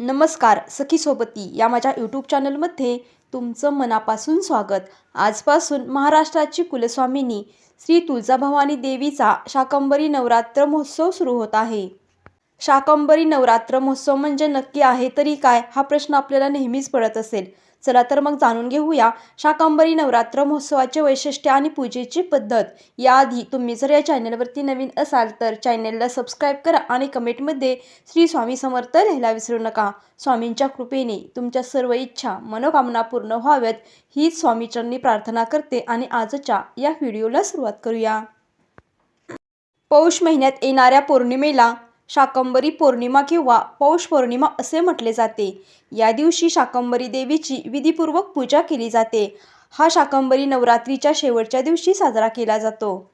नमस्कार सखी सोबती या माझ्या यूट्यूब चॅनलमध्ये तुमचं मनापासून स्वागत. आजपासून महाराष्ट्राची कुलस्वामिनी श्री तुळजाभवानी देवीचा शाकंबरी नवरात्र महोत्सव सुरू होत आहे. शाकंबरी नवरात्र महोत्सव म्हणजे नक्की आहे तरी काय हा प्रश्न आपल्याला नेहमीच पडत असेल. चला तर मग जाणून घेऊया शाकांबरी नवरात्र महोत्सवाचे वैशिष्ट्य आणि पूजेची पद्धत. याआधी तुम्ही जर या चॅनलवरती नवीन असाल तर चॅनलला सबस्क्राईब करा आणि कमेंटमध्ये श्री स्वामी समर्थ लिहायला विसरू नका. स्वामींच्या कृपेने तुमच्या सर्व इच्छा मनोकामना पूर्ण व्हाव्यात हीच स्वामीचरणी प्रार्थना करते आणि आजच्या या व्हिडिओला सुरुवात करूया. पौष महिन्यात येणाऱ्या पौर्णिमेला शाकंबरी पौर्णिमा किंवा पौष पौर्णिमा असे म्हटले जाते. या दिवशी शाकंबरी देवीची विधीपूर्वक पूजा केली जाते. हा शाकंबरी नवरात्रीच्या शेवटच्या दिवशी साजरा केला जातो.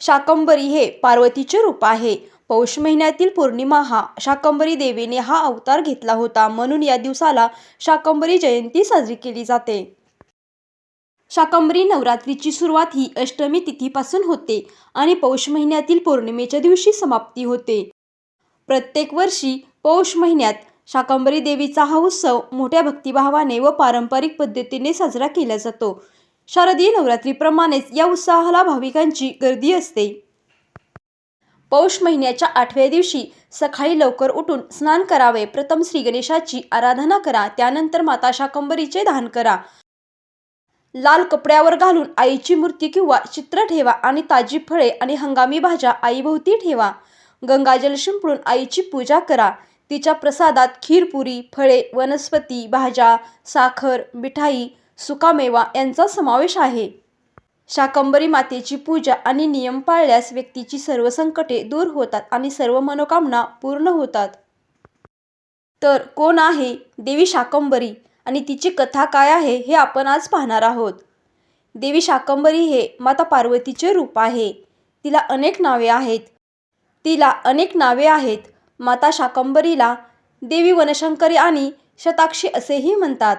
शाकंबरी हे पार्वतीचे रूप आहे. पौष महिन्यातील पौर्णिमा हा शाकंबरी देवीने हा अवतार घेतला होता म्हणून या दिवसाला शाकंबरी जयंती साजरी केली जाते. शाकंबरी नवरात्रीची सुरुवात ही अष्टमी तिथीपासून होते आणि पौष महिन्यातील पौर्णिमेच्या दिवशी समाप्ती होते. प्रत्येक वर्षी पौष महिन्यात शाकंबरी देवीचा हा उत्सव मोठ्या भक्तिभावाने व पारंपरिक पद्धतीने साजरा केला जातो. शारदीय नवरात्रीप्रमाणेच या उत्साहाला भाविकांची गर्दी असते. पौष महिन्याच्या आठव्या दिवशी सकाळी लवकर उठून स्नान करावे प्रथम श्री गणेशाची आराधना करा त्यानंतर माता शाकंबरीचे दान करा. लाल कपड्यावर घालून आईची मूर्ती किंवा चित्र ठेवा आणि ताजी फळे आणि हंगामी भाज्या आईभोवती ठेवा. गंगाजल शिंपडून आईची पूजा करा. तिच्या प्रसादात खीरपुरी फळे वनस्पती भाज्या साखर मिठाई सुकामेवा यांचा समावेश आहे. शाकंबरी मातेची पूजा आणि नियम पाळल्यास व्यक्तीची सर्व संकटे दूर होतात आणि सर्व मनोकामना पूर्ण होतात. तर कोण आहे देवी शाकंबरी आणि तिची कथा काय आहे हे आपण आज पाहणार आहोत. देवी शाकंबरी हे माता पार्वतीचे रूप आहे. तिला अनेक नावे आहेत. तिला अनेक नावे आहेत. माता शाकंबरीला देवी वनशंकरी आणि शताक्षी असेही म्हणतात.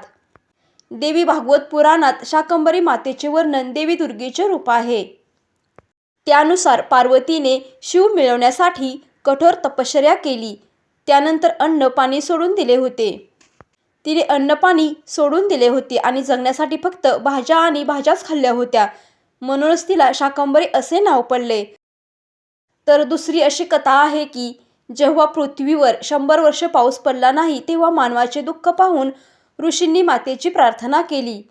देवी भागवत पुराणात शाकंबरी मातेचे वर्णन देवी दुर्गेचे रूप आहे. त्यानुसार पार्वतीने शिव मिळवण्यासाठी कठोर तपश्चर्या केली. त्यानंतर अन्न पाणी सोडून दिले होते. तिने अन्न पाणी सोडून दिले होते आणि जगण्यासाठी फक्त भाज्या आणि भाज्याच खाल्ल्या होत्या. म्हणूनच तिला शाकंबरी असे नाव पडले. तर दुसरी अशी कथा आहे की जेव्हा पृथ्वीवर शंभर वर्ष पाऊस पडला नाही तेव्हा मानवाचे दुःख पाहून ऋषींनी मातेची प्रार्थना केली.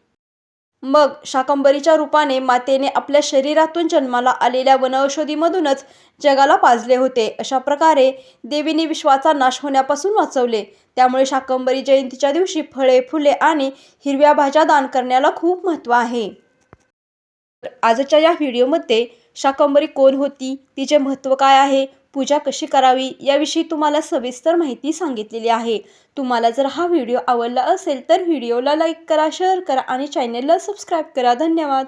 मग शाकंबरीच्या रूपाने मातेने आपल्या शरीरातून जन्माला आलेल्या वनौषधीमधूनच जगाला पाजले होते. अशा प्रकारे देवीने विश्वाचा नाश होण्यापासून वाचवले. त्यामुळे शाकंबरी जयंतीच्या दिवशी फळे फुले आणि हिरव्या भाज्या दान करण्याला खूप महत्त्व आहे. आजच्या या व्हिडिओमध्ये शाकंबरी कोण होती? तिचे महत्त्व काय आहे? पूजा कशी करावी? याविषयी तुम्हाला सविस्तर माहिती सांगितलेली आहे. तुम्हाला जर हा व्हिडिओ आवडला असेल तर व्हिडिओला लाईक करा शेअर करा आणि चॅनेलला सबस्क्राईब करा. धन्यवाद.